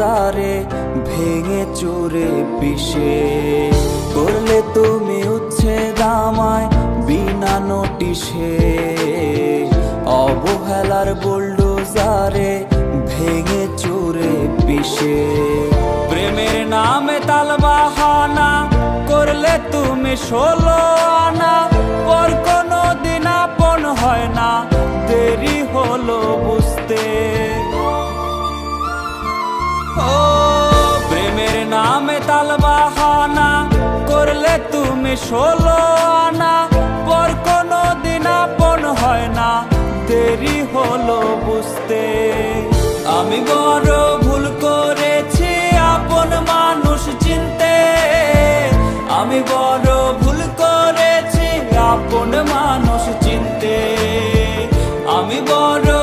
যারে ভেঙে চুরে পিষে। করলে তুমি উচ্ছেদ আমায় বিনা নোটিশে। অবহেলার বুলডোজারে ভেঙে চুরে পিষে। প্রেমের নামে তালবাহানা করলে তুমি ষোলো আনা। পর কোনো দিন আপন হয় না, দেরি হলো বুঝতে। টাল বাহানা করলে তুমি ষোলো আনা। পর কোনো দিন আপন হয় না, দেরি হলো বুঝতে। আমি বড় ভুল করেছি, আপন মানুষ চিনতে। আমি বড় ভুল করেছি, আপন মানুষ চিনতে। আমি বড়